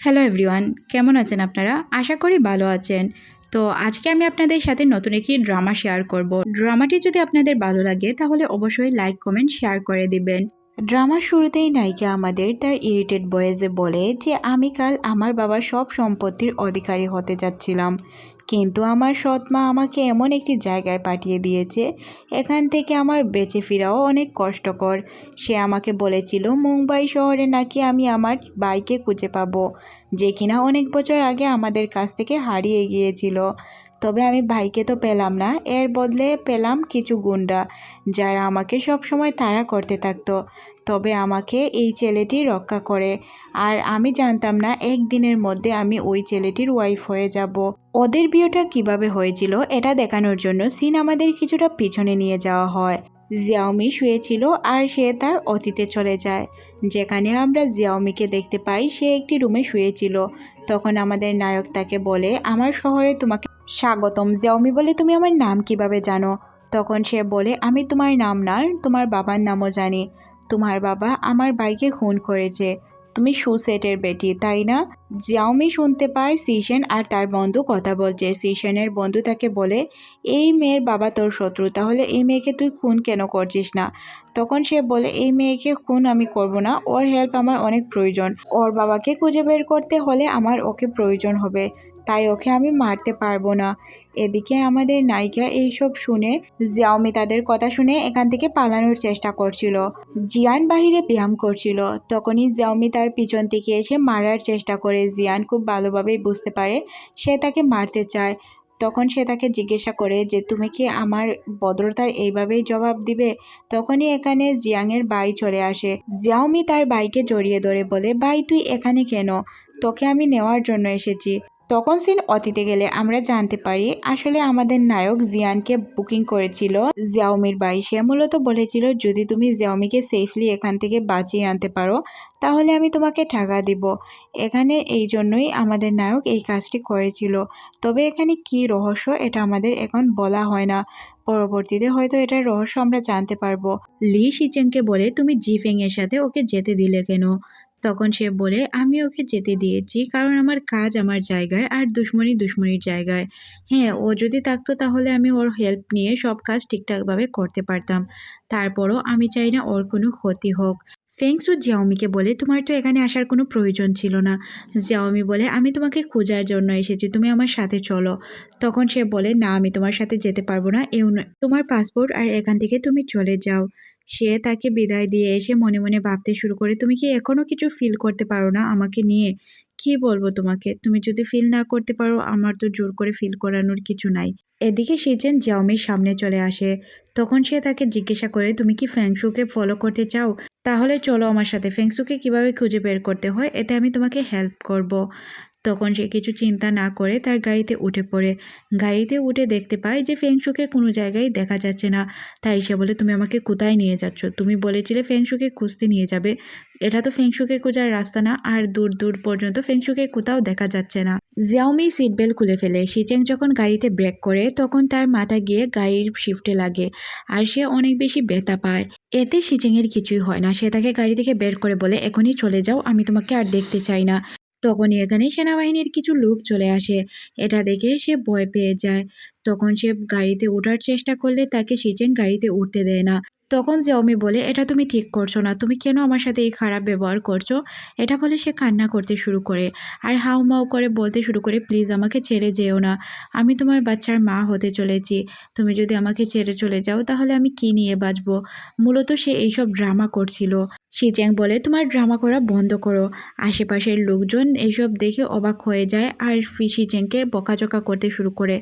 Hello everyone কেমন আছেন আপনারা? আশা করি ভালো আছেন। তো আজকে আমি আপনাদের সাথে নতুন একটি ড্রামা শেয়ার করব। ড্রামাটি যদি আপনাদের ভালো লাগে, তাহলে অবশ্যই লাইক কমেন্ট শেয়ার করে দিবেন। ড্রামার শুরুতেই নায়িকা আমাদের তার ইরিটেড বয়েজে বলে যে, আমি কাল আমার বাবার সব সম্পত্তির অধিকারী হতে যাচ্ছিলাম। কিন্তু আমার সৎ মা আমাকে এমন একটি জায়গায় পাঠিয়ে দিয়েছে, এখান থেকে আমার বেঁচে ফেরাও অনেক কষ্টকর। সে আমাকে বলেছিল, মুম্বাই শহরে নাকি আমি আমার বাইকে খুঁজে পাবো, যে কিনা অনেক বছর আগে আমাদের কাছ থেকে হারিয়ে গিয়েছিল। তবে আমি ভাইকে তো পেলাম না। এর বদলে পেলাম কিছু গুন্ডা, যারা আমাকে সব সময় তাড়া করতে থাকতো। তবে আমাকে এই ছেলেটি রক্ষা করে। আর আমি জানতাম না, একদিনের মধ্যে আমি ওই ছেলেটির ওয়াইফ হয়ে যাব। ওদের বিয়েটা কীভাবে হয়েছিল, এটা দেখানোর জন্য সিন আমাদের কিছুটা পিছনে নিয়ে যাওয়া হয়। জিয়াওমি শুয়েছিল আর সে তার অতীতে চলে যায়। যেখানে আমরা জিয়াওমিকে দেখতে পাই, সে একটি রুমে শুয়েছিল। তখন আমাদের নায়ক তাকে বলে, আমার শহরে তোমাকে স্বাগতম জিয়াওমি বলে তুমি আমার নাম কীভাবে জানো? তখন সে বলে, আমি তোমার নাম না, তোমার বাবার নামও জানি। তোমার বাবা আমার বাইকে খুন করেছে। তুমি সুসেটের বেটি, তাই না? জিয়াওমি শুনতে পায় সিশন আর তার বন্ধু কথা বলছে। সিশনের বন্ধু তাকে বলে, এই মেয়ের বাবা তোর শত্রু, তাহলে এই মেয়েকে তুই খুন কেন করছিস না? তখন সে বলে, এই মেয়েকে খুন আমি করব না, ওর হেল্প আমার অনেক প্রয়োজন। ওর বাবাকে খুঁজে বের করতে হলে আমার ওকে প্রয়োজন হবে। তাই ওকে আমি মারতে পারব না। এদিকে আমাদের নায়িকা এইসব শুনে জিয়াওমি তাদের কথা শুনে এখান থেকে পালানোর চেষ্টা করছিল। জিয়ান বাহিরে ব্যায়াম করছিল। তখনই জিয়াওমি তার পিছন থেকে এসে মারার চেষ্টা করে। জিয়ান খুব ভালোভাবেই বুঝতে পারে সে তাকে মারতে চায়। তখন সে তাকে জিজ্ঞাসা করে যে, তুমি কি আমার ভদ্রতার এইভাবেই জবাব দিবে? তখনই এখানে জিয়াংয়ের বাই চলে আসে। জিয়াওমি তার বাইকে জড়িয়ে ধরে বলে বাই তুই এখানে কেন? তোকে আমি নেওয়ার জন্য এসেছি। তখন সিন অতীতে গেলে আমরা জানতে পারি, আসলে আমাদের নায়ক জিয়ানকে বুকিং করেছিল জিয়াওমির বাই সে মূলত বলেছিল, যদি তুমি জিয়াওমিকে সেফলি এখান থেকে বাঁচিয়ে আনতে পারো, তাহলে আমি তোমাকে টাকা দিব। এখানে এই জন্যই আমাদের নায়ক এই কাজটি করেছিল। তবে এখানে কি রহস্য, এটা আমাদের এখন বলা হয় না। পরবর্তীতে হয়তো এটার রহস্য আমরা জানতে পারব। লি শিচেংকে বলে, তুমি জিফেং এর সাথে ওকে যেতে দিলে কেন? তখন সে বলে, আমি ওকে যেতে দিয়েছি, কারণ আমার কাজ আমার জায়গায় আর দুশ্মনী দুশ্মনির জায়গায়। হ্যাঁ ও যদি থাকতো তাহলে আমি ওর হেল্প নিয়ে সব কাজ ঠিকঠাকভাবে করতে পারতাম। তারপরও আমি চাই না ওর কোনো ক্ষতি হোক। ফেংসু জিয়াওমিকে বলে, তোমার তো এখানে আসার কোনো প্রয়োজন ছিল না। জিয়াওমি বলে, আমি তোমাকে খোঁজার জন্য এসেছি, তুমি আমার সাথে চলো। তখন সে বলে, না, আমি তোমার সাথে যেতে পারব না নয়। তোমার পাসপোর্ট আর এখান থেকে তুমি চলে যাও। সে তাকে বিদায় দিয়ে এসে মনে মনে ভাবতে শুরু করে, তুমি কি এখনও কিছু ফিল করতে পারো না আমাকে নিয়ে? কি বলব তোমাকে? তুমি যদি ফিল না করতে পারো, আমার তো জোর করে ফিল করানোর কিছু নাই। এদিকে সিজেন জাওমির সামনে চলে আসে। তখন সে তাকে জিজ্ঞাসা করে, তুমি কি ফ্যাংশুকে ফলো করতে চাও? তাহলে চলো আমার সাথে। ফেংসুকে কীভাবে খুঁজে বের করতে হয়? এতে আমি তোমাকে হেল্প করব। তখন সে কিছু চিন্তা না করে তার গাড়িতে উঠে পড়ে। গাড়িতে উঠে দেখতে পায় যে ফেংশুকে কোনো জায়গায় দেখা যাচ্ছে না। তাই সে বলে, তুমি আমাকে কোথায় নিয়ে যাচ্ছ? তুমি বলেছিলে ফেংশুকে খুঁজতে নিয়ে যাবে। এটা তো ফেংশুকে খোঁজার রাস্তা না, আর দূর দূর পর্যন্ত ফেংশুকে কোথাও দেখা যাচ্ছে না। জিয়াওমি সিট বেল্ট খুলে ফেলে। শিচেং যখন গাড়িতে ব্রেক করে, তখন তার মাথা গিয়ে গাড়ির শিফটে লাগে, আর সে অনেক বেশি ব্যথা পায়। এতে শিচেংয়ের কিছুই হয় না। সে তাকে গাড়ি থেকে বের করে বলে, এখনই চলে যাও, আমি তোমাকে আর দেখতে চাই না। তখনই এখানে সেনাবাহিনীর কিছু লোক চলে আসে। এটা দেখে সে ভয় পেয়ে যায়। তখন সে গাড়িতে ওঠার চেষ্টা করলে তাকে শিচেং গাড়িতে উঠতে দেয় না। তখন জিয়াওমি বলে, এটা তুমি ঠিক করছ না। তুমি কেন আমার সাথে এই খারাপ ব্যবহার করছ? এটা বলে সে কান্না করতে শুরু করে। আর হাউ মাউ করে বলতে শুরু করে, প্লিজ আমাকে ছেড়ে যেও না। আমি তোমার বাচ্চার মা হতে চলেছি। তুমি যদি আমাকে ছেড়ে চলে যাও, তাহলে আমি কি নিয়ে বাঁচবো? মূলত সে এইসব ড্রামা করছিল। শিচ্যাং বলে, তোমার ড্রামা করা বন্ধ করো। আশেপাশের লোকজন এইসব দেখে অবাক হয়ে যায় আর শিচ্যাংকে বকাঝকা করতে শুরু করে।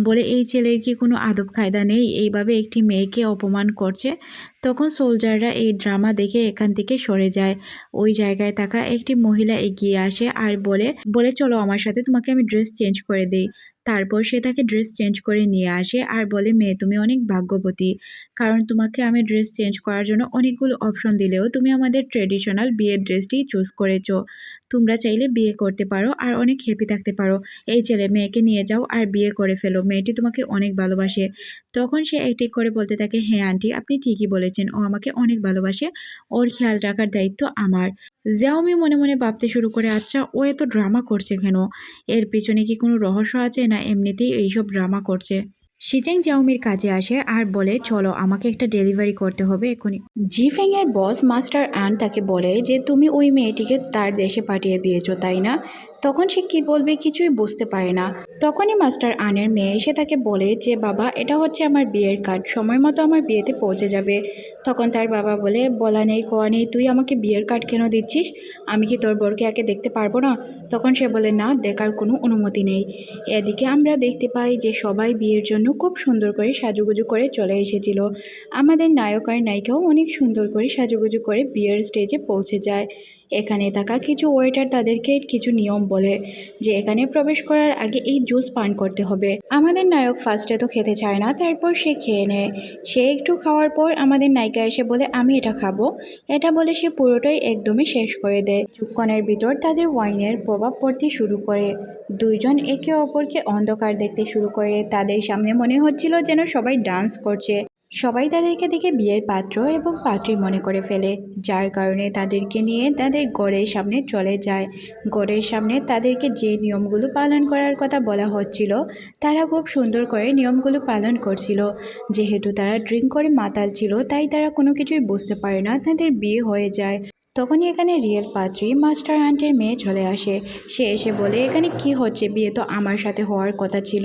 বলে, এই ছেলের কি কোনো আদব কায়দা নেই? এইভাবে একটি মেয়েকে অপমান করছে? তখন সোলজাররা এই ড্রামা দেখে এখান থেকে সরে যায়। ওই জায়গায় থাকা একটি মহিলা এগিয়ে আসে আর বলে বলে, চলো আমার সাথে, তোমাকে আমি ড্রেস চেঞ্জ করে দিই। তারপর সে তাকে ড্রেস চেঞ্জ করে নিয়ে আসে আর বলে, মেয়ে, তুমি অনেক ভাগ্যবতী। কারণ তোমাকে আমি ড্রেস চেঞ্জ করার জন্য অনেকগুলো অপশন দিলেও তুমি আমাদের ট্রেডিশনাল বিয়ের ড্রেসটি চুজ করেছ। তোমরা চাইলে বিয়ে করতে পারো আর অনেক হ্যাপি থাকতে পারো। এই ছেলে মেয়েকে নিয়ে যাও আর বিয়ে করে ফেলো। মেয়েটি তোমাকে অনেক ভালোবাসে। তখন সে একটি করে বলতে থাকে হ্যাঁ আন্টি, আপনি ঠিকই বলেছেন। ও আমাকে অনেক ভালোবাসে। ওর খেয়াল রাখার দায়িত্ব আমার। জিয়াওমি মনে মনে ভাবতে শুরু করে আচ্ছা ও এত ড্রামা করছে কেন? এর পিছনে কি কোনো রহস্য আছে না এমনিতেই এইসব ড্রামা করছে? শিচেং জাউমির কাজে আসে আর বলে, চলো, আমাকে একটা ডেলিভারি করতে হবে এখনই জিফেং এর বস মাস্টার আন তাকে বলে যে, তুমি ওই মেয়েটিকে তার দেশে পাঠিয়ে দিয়েছ, তাই না? তখন সে কি বলবে কিছুই বুঝতে পারে না। তখনই মাস্টার আনের মেয়ে এসে তাকে বলে যে, বাবা, এটা হচ্ছে আমার বিয়ের কার্ড। সময় মতো আমার বিয়েতে পৌঁছে যাবে। তখন তার বাবা বলে, বলা নেই, কোয়া নেই, তুই আমাকে বিয়ের কার্ড কেন দিচ্ছিস? আমি কি তোর বরকে একে দেখতে পারব না? তখন সে বলে, না, দেখার কোনো অনুমতি নেই। এদিকে আমরা দেখতে পাই যে, সবাই বিয়ের জন্য খুব সুন্দর করে সাজুগুজু করে চলে এসেছিল। আমাদের নায়ক আর নায়িকাও অনেক সুন্দর করে সাজুগুজু করে বিয়ের স্টেজে পৌঁছে যায়। এখানে থাকা কিছু ওয়েটার তাদেরকে কিছু নিয়ম বলে যে এখানে প্রবেশ করার আগে এই জুস পান করতে হবে। আমাদের নায়ক ফার্স্টে তো খেতে চায় না, তারপর সে খেয়ে নেয়। সে একটু খাওয়ার পর আমাদের নায়িকা এসে বলে, আমি এটা খাব। এটা বলে সে পুরোটাই একদমই শেষ করে দেয়। চুক্ষণের ভিতর তাদের ওয়াইনের প্রভাব পড়তে শুরু করে। দুইজন একে অপরকে অন্ধকার দেখতে শুরু করে। তাদের সামনে মনে হচ্ছিল যেন সবাই ডান্স করছে। সবাই তাদেরকে দেখে বিয়ের পাত্র এবং পাত্রী মনে করে ফেলে। যার কারণে তাদেরকে নিয়ে তাদের গড়ের সামনে চলে যায়। গড়ের সামনে তাদেরকে যে নিয়মগুলো পালন করার কথা বলা হচ্ছিল, তারা খুব সুন্দর করে নিয়মগুলো পালন করছিল। যেহেতু তারা ড্রিঙ্ক করে মাতাল ছিল, তাই তারা কোনো কিছুই বুঝতে পারে না, তাদের বিয়ে হয়ে যায়। তখনই এখানে রিয়েল পাত্রী মাস্টার আন্টির মেয়ে চলে আসে। সে এসে বলে, এখানে কি হচ্ছে? বিয়ে তো আমার সাথে হওয়ার কথা ছিল।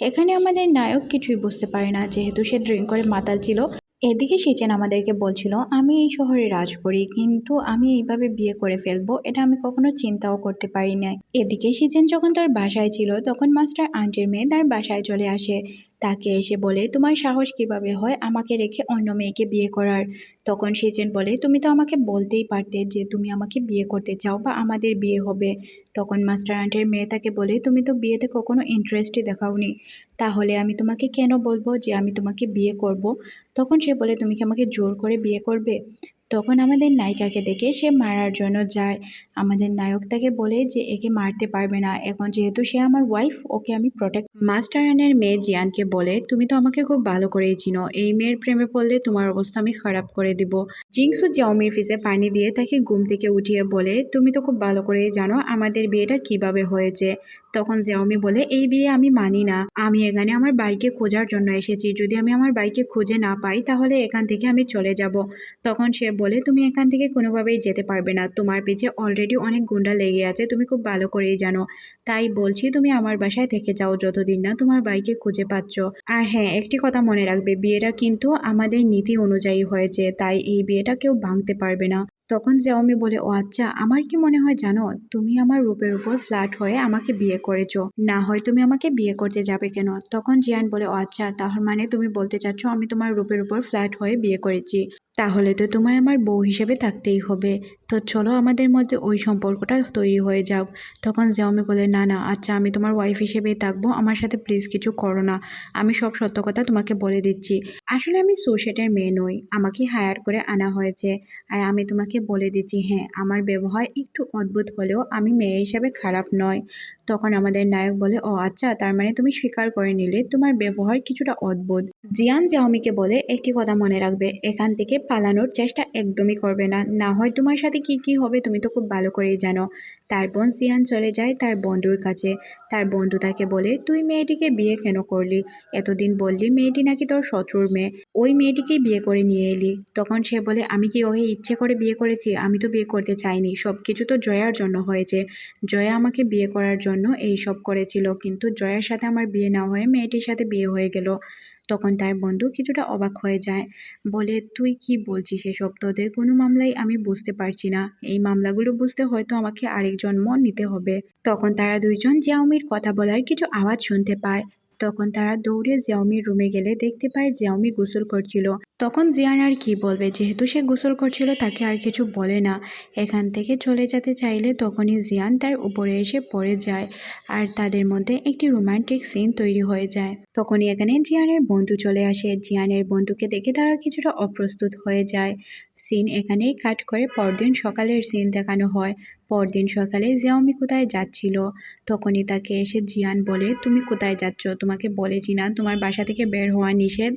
এখানে আমাদের নায়ক কিছুই বুঝতে পারে না। যেহেতু সে ড্রিঙ্ক করে মাতাল ছিল। এদিকে সিচেন আমাদেরকে বলছিল, আমি এই শহরে রাজ করি কিন্তু আমি এইভাবে বিয়ে করে ফেলব। এটা আমি কখনো চিন্তাও করতে পারি না এদিকে সিচেন যখন তার বাসায় ছিল, তখন মাস্টার আন্টির মেয়ে তার বাসায় চলে আসে। তাকে এসে বলে, তোমার সাহস কীভাবে হয় আমাকে রেখে অন্য মেয়েকে বিয়ে করার? তখন সিচেন বলে, তুমি তো আমাকে বলতেই পারতে যে তুমি আমাকে বিয়ে করতে চাও বা আমাদের বিয়ে হবে। তখন মাস্টার আন্টির মেয়ে তাকে বলে, তুমি তো বিয়েতে কখনো ইন্টারেস্টই দেখাওনি। তাহলে আমি তোমাকে কেন বলব যে আমি তোমাকে বিয়ে করব। তখন সে বলে, তুমি কি আমাকে জোর করে বিয়ে করবে? তখন আমাদের নায়িকাকে দেখে সে মারার জন্য যায়। আমাদের নায়ক তাকে বলে যে, একে মারতে পারবে না। এখন যেহেতু সে আমার ওয়াইফ ওকে আমি প্রোটেক্ট মাস্টার আনের মেয়ে জিয়ানকে বলে, তুমি তো আমাকে খুব ভালো করেই চিনো। এই মেয়ের প্রেমে পড়লে তোমার অবস্থা আমি খারাপ করে দিব। জিংসু জাওমির ফিসে পানি দিয়ে তাকে ঘুম থেকে উঠিয়ে বলে, তুমি তো খুব ভালো করেই জানো আমাদের বিয়েটা কীভাবে হয়েছে। তখন জিয়াওমি বলে, এই বিয়ে আমি মানি না। আমি এখানে আমার বাইকে খোঁজার জন্য এসেছি। যদি আমি আমার বাইকে খুঁজে না পাই, তাহলে এখান থেকে আমি চলে যাব। তখন সে বলে, তুমি এখান থেকে কোনোভাবেই যেতে পারবে না। তোমার পিছে অলরেডি অনেক গুন্ডা লেগে আছে, তুমি খুব ভালো করেই জানো। তাই বলছি, তুমি আমার বাসায় থেকে যাও যতদিন না তোমার বাইকে খুঁজে পাচ্ছ। আর হ্যাঁ একটি কথা মনে রাখবে, বিয়েটা কিন্তু আমাদের নীতি অনুযায়ী হয়েছে, তাই এই বিয়েটা কেউ ভাঙতে পারবে না। তখন জেওমি বলে, ও আচ্ছা আমার কি মনে হয় জানো? তুমি আমার রূপের উপর ফ্ল্যাট হয়ে আমাকে বিয়ে করেছ। না হয় তুমি আমাকে বিয়ে করতে যাবে কেন? তখন জিয়ান বলে, ও আচ্ছা তাহলে মানে তুমি বলতে চাচ্ছ আমি তোমার রূপের উপর ফ্ল্যাট হয়ে বিয়ে করেছি। তাহলে তো তোমায় আমার বউ হিসেবে থাকতেই হবে। তো চলো আমাদের মধ্যে ওই সম্পর্কটা তৈরি হয়ে যাও তখন জেওমি বলে, না না আচ্ছা আমি তোমার ওয়াইফ হিসেবেই থাকব, আমার সাথে প্লিজ কিছু করো না। আমি সব সত্য কথা তোমাকে বলে দিচ্ছি। আসলে আমি সোশেটের মেয়ে নই, আমাকে হায়ার করে আনা হয়েছে। আর আমি তোমাকে বলে দিচ্ছি হ্যাঁ আমার ব্যবহার একটু অদ্ভুত হলেও আমি মেয়ে হিসেবে খারাপ নয়। তখন আমাদের নায়ক বলে, ও আচ্ছা তার মানে তুমি স্বীকার করে নিলে তোমার ব্যবহার কিছুটা অদ্ভুত। জিয়ান জাওমিকে বলে, একটি কথা মনে রাখবে, এখান থেকে পালানোর চেষ্টা একদমই করবে না। না হয় তোমার সাথে কি কি হবে, তুমি তো খুব ভালো করেই জানো। তারপর জিয়ান চলে যায় তার বন্ধুর কাছে। তার বন্ধু তাকে বলে, তুই মেয়েটিকে বিয়ে কেন করলি? এতদিন বললি মেয়েটি নাকি তোর শত্রুর মেয়ে। ওই মেয়েটিকেই বিয়ে করে নিয়ে এলি। তখন সে বলে, আমি কি ওকে ইচ্ছে করে বিয়ে করেছি? আমি তো বিয়ে করতে চাইনি। সব কিছু তো জয়ার জন্য হয়েছে। জয়া আমাকে বিয়ে করার জন্য এই সব করেছিল, কিন্তু জয়ার সাথে আমার বিয়ে না হয়ে মেয়েটির সাথে বিয়ে হয়ে গেল। তখন তার বন্ধু কিছুটা অবাক হয়ে যায়। বলে, তুই কি বলছিস এসব? তোদের কোনো মামলাই আমি বুঝতে পারছি না। এই মামলাগুলো বুঝতে হয়তো আমাকে আরেকজন মন নিতে হবে। তখন তারা দুইজন জিয়াউমির কথা বলার কিছু আওয়াজ শুনতে পায়। তখন তারা দৌড়ে জিয়াওমির রুমে গেলে দেখতে পায় জিয়াওমি গোসল করছিল। তখন জিয়ান আর কি বলবে? যেহেতু সে গোসল করছিল, তাকে আর কিছু বলে না। এখান থেকে চলে যেতে চাইলে তখনই জিয়ান তার উপরে এসে পড়ে যায় আর তাদের মধ্যে একটি রোমান্টিক সিন তৈরি হয়ে যায়। তখনই এখানে জিয়ানের বন্ধু চলে আসে। জিয়ানের বন্ধুকে দেখে তারা কিছুটা অপ্রস্তুত হয়ে যায়। সিন এখানেই কাট করে। পরদিন সকালের সিন দেখানো হয়। পরদিন সকালে জিয়াওমি কোথায় যাচ্ছিল? তখনই তাকে এসে জিয়ান বলে, তুমি কোথায় যাচ্ছ? তোমাকে বলেছি না? তোমার বাসা থেকে বের হওয়া নিষেধ?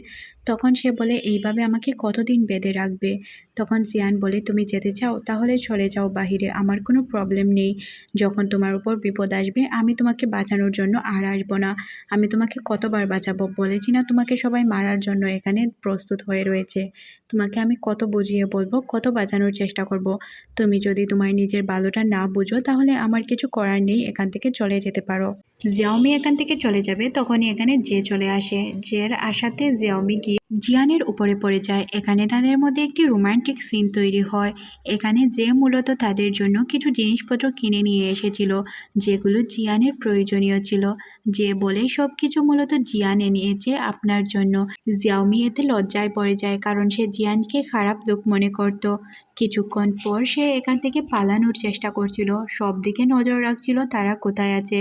তখন সে বলে, এইভাবে আমাকে কতদিন বেঁধে রাখবে? তখন জিয়ান বলে, তুমি যেতে চাও? তাহলে চলে যাও বাহিরে, আমার কোনো প্রবলেম নেই। যখন তোমার উপর বিপদ আসবে, আমি তোমাকে বাঁচানোর জন্য আর আসব না। আমি তোমাকে কতবার বাঁচাবো? বলেছি না? তোমাকে সবাই মারার জন্য এখানে প্রস্তুত হয়ে রয়েছে। তোমাকে আমি কত বুঝিয়ে বলব? কত বাঁচানোর চেষ্টা করব। তুমি যদি তোমার নিজের ভালোটা না বুঝো তাহলে আমার কিছু করার নেই এখান থেকে চলে যেতে পারো। জিয়াওমি এখান থেকে চলে যাবে, তখনই এখানে যে চলে আসে। জের আশাতে জিয়াওমি গিয়ে জিয়ানের উপরে পড়ে যায়। এখানে তাদের মধ্যে একটি রোমান্টিক সিন তৈরি হয়। এখানে যে মূলত তাদের জন্য কিছু জিনিসপত্র কিনে নিয়ে এসেছিল, যেগুলো জিয়ানের প্রয়োজনীয় ছিল। যে বলে সব কিছু মূলত জিয়ান এনেছে আপনার জন্য। জিয়াওমি এতে লজ্জায় পড়ে যায়, কারণ সে জিয়ানকে খারাপ লোক মনে করত। কিছুক্ষণ পর সে এখান থেকে পালানোর চেষ্টা করছিল। সব দিকে নজর রাখছিল তারা কোথায় আছে।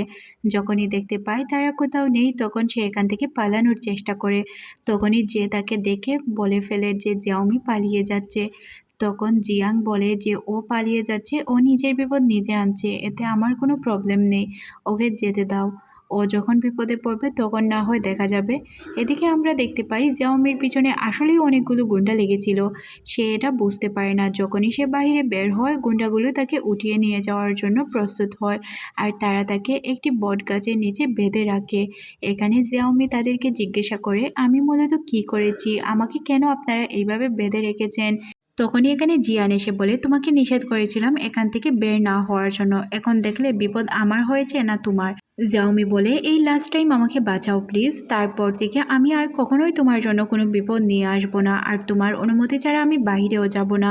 যখনই দেখতে পায়, তারা কোথাও নেই। তখন সে এখান থেকে পালানোর চেষ্টা করে। তখনই যে তাকে দেখে বলে ফেলে যে জিয়াওমি পালিয়ে যাচ্ছে। তখন জিয়াং বলে যে, ও পালিয়ে যাচ্ছে। ও নিজের বিপদ নিজে আনছে। এতে আমার কোনো প্রবলেম নেই। ওকে যেতে দাও। ও যখন বিপদে পড়বে তখন না হয় দেখা যাবে। এদিকে আমরা দেখতে পাই জিয়াওমির পিছনে আসলেই অনেকগুলো গুন্ডা লেগেছিল। সে এটা বুঝতে পারে না। যখনই সে বাইরে বের হয়, গুন্ডাগুলো তাকে উঠিয়ে নিয়ে যাওয়ার জন্য প্রস্তুত হয় আর তারা তাকে একটি বট গাছের নিচে বেঁধে রাখে। এখানে জিয়াওমি তাদেরকে জিজ্ঞাসা করে, আমি মূলত কি করেছি? আমাকে কেন আপনারা এইভাবে বেঁধে রেখেছেন? তখনই এখানে জিয়ান এসে বলে, তোমাকে নিষেধ করেছিলাম এখান থেকে বের না হওয়ার জন্য। এখন দেখলে বিপদ আমার হয়েছে না তোমার? জিয়াওমি বলে, এই লাস্ট টাইম আমাকে বাঁচাও প্লিজ তারপর থেকে আমি আর কখনোই তোমার জন্য কোনো বিপদ নিয়ে আসব না। আর তোমার অনুমতি ছাড়া আমি বাইরেও যাব না।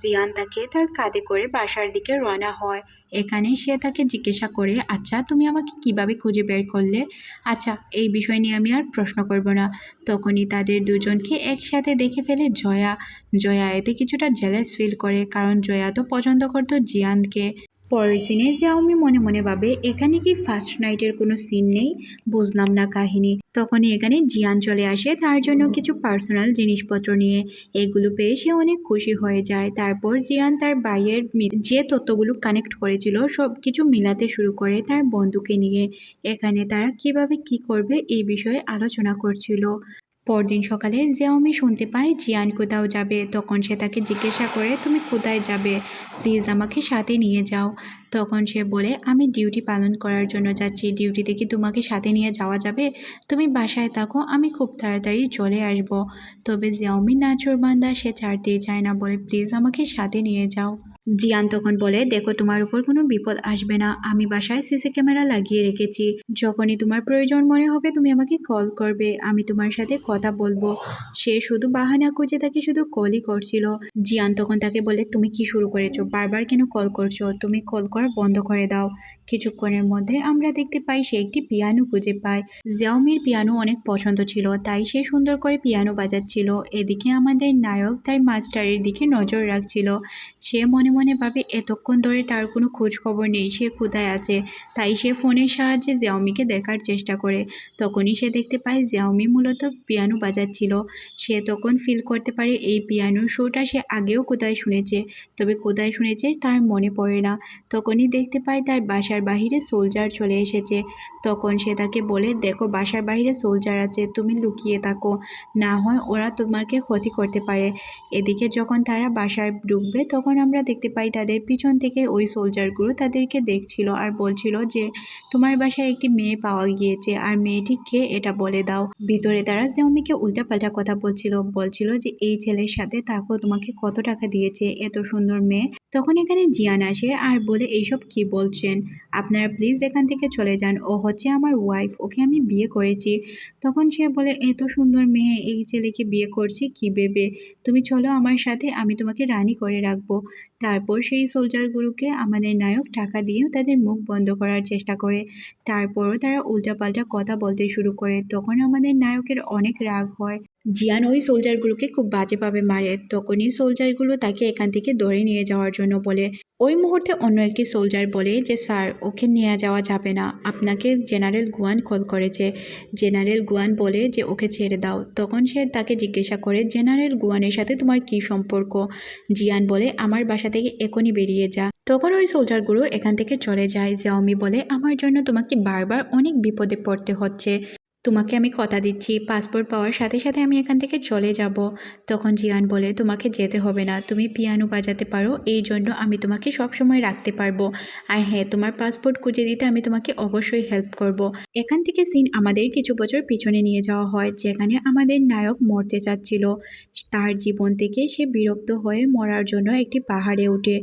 জিয়ান তাকে তার কাঁধে করে বাসার দিকে রওনা হয়। এখানে সে তাকে জিজ্ঞাসা করে আচ্ছা তুমি আমাকে কীভাবে খুঁজে বের করলে? আচ্ছা এই বিষয় নিয়ে আমি আর প্রশ্ন করব না। তখনই তাদের দুজনকে একসাথে দেখে ফেলে জয়া। জয়া এতে কিছুটা জেলাস ফিল করে, কারণ জয়া তো পছন্দ করতো জিয়ানকে। পরের সিনে জিয়াওমি মনে মনে ভাবে, এখানে কি ফার্স্ট নাইটের কোনো সিন নেই? বুঝলাম না কাহিনী। তখনই এখানে জিয়ান চলে আসে তার জন্য কিছু পার্সোনাল জিনিসপত্র নিয়ে। এগুলো পেয়ে সে অনেক খুশি হয়ে যায়। তারপর জিয়ান তার বাইয়ের যে তথ্যগুলো কানেক্ট করেছিল সব কিছু মিলাতে শুরু করে তার বন্ধুকে নিয়ে। এখানে তারা কীভাবে কি করবে এই বিষয়ে আলোচনা করছিল। পরদিন সকালে জিয়াওমি শুনতে পায়, জিয়ান কোথাও যাবে? তখন সে তাকে জিজ্ঞাসা করে, তুমি কোথায় যাবে? প্লিজ আমাকে সাথে নিয়ে যাও। তখন সে বলে, আমি ডিউটি পালন করার জন্য যাচ্ছি। ডিউটিতে কি তোমাকে সাথে নিয়ে যাওয়া যাবে? তুমি বাসায় থাকো, আমি খুব তাড়াতাড়ি চলে আসব। তবে জিয়াওমি নাচুরবান্দা সে ছাড়তেই চায় না, বলে, প্লিজ আমাকে সাথে নিয়ে যাও। জিয়ান তখন বলে, দেখো, তোমার উপর কোনো বিপদ আসবে না। আমি বাসায় সিসি ক্যামেরা লাগিয়ে রেখেছি। যখনই তোমার প্রয়োজন মনে হবে, তুমি আমাকে কল করবে। আমি তোমার সাথে কথা বলব। সে শুধু বাহানা খুঁজে তাকে শুধু কলই করছিল। জিয়ান তখন তাকে বলে, তুমি কি শুরু করেছ? বারবার কেন কল করছ? তুমি কল করা বন্ধ করে দাও। কিছুক্ষণের মধ্যে আমরা দেখতে পাই সে একটি পিয়ানো খুঁজে পায়। জিয়াওমির পিয়ানো অনেক পছন্দ ছিল, তাই সে সুন্দর করে পিয়ানো বাজাচ্ছিল। এদিকে আমাদের নায়ক তার মাস্টারের দিকে নজর রাখছিল। সে মনে মনে ভাবে, এতক্ষণ ধরে তার কোনো খোঁজ খবর নেই, সে কোথায় আছে? তাই সে ফোনের সাহায্যে জিয়াওমিকে দেখার চেষ্টা করে। তখনই সে দেখতে পায় জিয়াওমি মূলত পিয়ানো বাজাচ্ছিল। সে তখন ফিল করতে পারে এই পিয়ানোর শোটা সে আগেও কোথায় শুনেছে। তবে কোথায় শুনেছে তার মনে পড়ে না। তখনই দেখতে পায় তার বাসার বাহিরে সোলজার চলে এসেছে। তখন সে তাকে বলে, দেখো, বাসার বাইরে সোলজার আছে, তুমি লুকিয়ে থাকো। না হয় ওরা তোমাকে ক্ষতি করতে পারে। এদিকে যখন তারা বাসায় ঢুকবে, তখন আমরা দেখতে পাই, তাদের পিছন থেকে ওই সোলজারগুলো তাদেরকে দেখছিল আর বলছিল যে, তোমার বাসায় একটি মেয়ে পাওয়া গিয়েছে আর মেয়েটি কে এটা বলে দাও। ভিতরে তারা জিয়াওমিকে উল্টাপাল্টা কথা বলছিল বলছিল যে, এই ছেলের সাথে তাকেও তোমাকে কত টাকা দিয়েছে, এত সুন্দর মেয়ে। তখন এখানে জিয়ান আসে আর বলে, এইসব কি বলছেন? আপনারা প্লিজ এখান থেকে চলে যান, ও হচ্ছে আমার ওয়াইফ ওকে আমি বিয়ে করেছি। তখন সে বলে, এত সুন্দর মেয়ে, এই ছেলেকে বিয়ে করছি, কি ভেবে? তুমি চলো আমার সাথে, আমি তোমাকে রানী করে রাখব। তারপর সেই সোলজারগুলোকে আমাদের নায়ক টাকা দিয়েও তাদের মুখ বন্ধ করার চেষ্টা করে। তারপরও তারা উল্টাপাল্টা কথা বলতে শুরু করে। তখন আমাদের নায়কের অনেক রাগ হয়। জিয়ান ওই সোলজারগুলোকে খুব বাজেভাবে মারে। তখনই সোলজারগুলো তাকে এখান থেকে ধরে নিয়ে যাওয়ার জন্য বলে, ওই মুহূর্তে অন্য একটি সোলজার বলে যে, স্যার, ওকে নিয়ে যাওয়া যাবে না। আপনাকে জেনারেল গুয়ান কল করেছে। জেনারেল গুয়ান বলে যে, ওকে ছেড়ে দাও। তখন সে তাকে জিজ্ঞাসা করে, জেনারেল গুয়ানের সাথে তোমার কী সম্পর্ক? জিয়ান বলে, আমার বাসা থেকে এখনই বেরিয়ে যা। তখন ওই সোলজারগুলো এখান থেকে চলে যায়। জিয়াওমি বলে, আমার জন্য তোমাকে বারবার অনেক বিপদে পড়তে হচ্ছে। তোমাকে আমি কথা দিচ্ছি পাসপোর্ট পাওয়ার সাথে সাথে আমি এখান থেকে চলে যাব। তখন জিয়ান বলে, তোমাকে যেতে হবে না, তুমি পিয়ানো বাজাতে পারো, এই জন্য আমি তোমাকে সব সময় রাখতে পারব। আর হ্যাঁ তোমার পাসপোর্ট খুঁজে দিতে আমি তোমাকে অবশ্যই হেল্প করব। এখান থেকে সিন আমাদের কিছু বছর পিছনে নিয়ে যাওয়া হয়, যেখানে আমাদের নায়ক মরতে চাচ্ছিল। তার জীবন থেকে সে বিরক্ত হয়ে মরার জন্য একটি পাহাড়ে ওঠে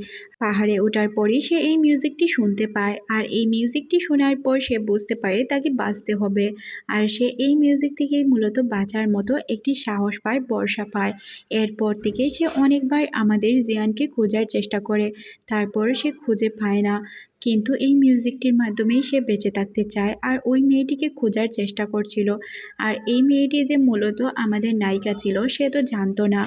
পাহাড়ে ওঠার পরই সে এই মিউজিকটি শুনতে পায়, আর এই মিউজিকটি শোনার পর সে বুঝতে পারে তাকে বাঁচতে হবে। আর সে এই মিউজিক থেকেই মূলত বাঁচার মতো একটি সাহস পায় বর্ষা পায়। এরপর থেকে সে অনেকবার আমাদের জিয়ানকে খোঁজার চেষ্টা করে। তারপর সে খুঁজে পায় না। কিন্তু এই মিউজিকটির মাধ্যমেই সে বেঁচে থাকতে চায় আর ওই মেয়েটিকে খোঁজার চেষ্টা করছিল। আর এই মেয়েটি যে মূলত আমাদের নায়িকা ছিল, সে তো জানতো না।